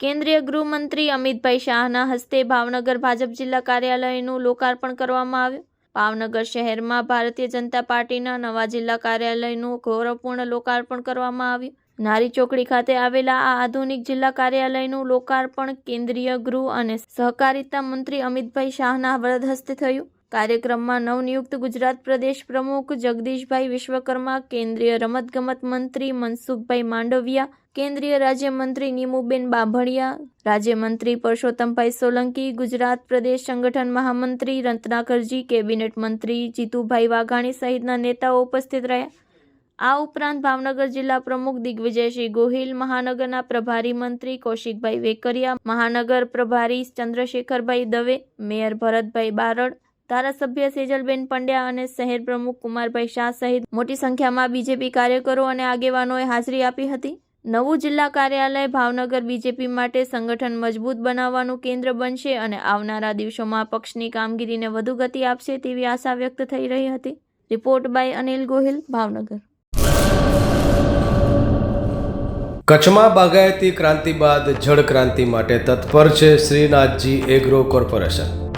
કેન્દ્રીય ગૃહમંત્રી અમિતભાઈ શાહના હસ્તે ભાવનગર ભાજપ જિલ્લા કાર્યાલયનું લોકાર્પણ કરવામાં આવ્યું. ભાવનગર શહેરમાં ભારતીય જનતા પાર્ટીના નવા જિલ્લા કાર્યાલયનું ગૌરવપૂર્ણ લોકાર્પણ કરવામાં આવ્યું. નારી ચોકડી ખાતે આવેલા આ આધુનિક જિલ્લા કાર્યાલયનું લોકાર્પણ કેન્દ્રીય ગૃહ અને સહકારિતા મંત્રી અમિતભાઈ શાહના વરદ હસ્તે થયું. કાર્યક્રમમાં નવનિયુક્ત ગુજરાત પ્રદેશ પ્રમુખ જગદીશભાઈ વિશ્વકર્મા, કેન્દ્રીય રમતગમત મંત્રી મનસુખભાઈ માંડવિયા, કેન્દ્રીય રાજ્યમંત્રી નીમુબેન બાંભણિયા રાજ્યમંત્રી પરસોત્તમભાઈ સોલંકી, ગુજરાત પ્રદેશ સંગઠન મહામંત્રી રત્નાકરજી, કેબિનેટ મંત્રી જીતુભાઈ વાઘાણી સહિતના નેતાઓ ઉપસ્થિત રહ્યા. આ ઉપરાંત ભાવનગર જિલ્લા પ્રમુખ દિગ્વિજયસિંહ ગોહિલ, મહાનગરના પ્રભારી મંત્રી કૌશિકભાઈ વેકરિયા, મહાનગર પ્રભારી ચંદ્રશેખરભાઈ દવે, મેયર ભરતભાઈ બારડ ધારાસભ્ય સેજલબેન પંડ્યા અને શહેર પ્રમુખ કુમારભાઈ શાહ સહિત મોટી સંખ્યામાં બીજેપી કાર્યકરો અને આગેવાનોએ હાજરી આપી હતી. નવું જિલ્લા કાર્યાલય ભાવનગર બીજેપી માટે સંગઠન મજબૂત બનાવવાનું કેન્દ્ર બનશે અને આવનારા દિવસોમાં પક્ષની કામગીરીને વધુ ગતિ આપશે તેવી આશા વ્યક્ત થઈ રહી હતી. Report by Anil Gohil, Bhavnagar. કચ્છમાં બાગાયતી ક્રાંતિ બાદ જળ ક્રાંતિ માટે તત્પર છે શ્રીનાથજી એગ્રો કોર્પોરેશન.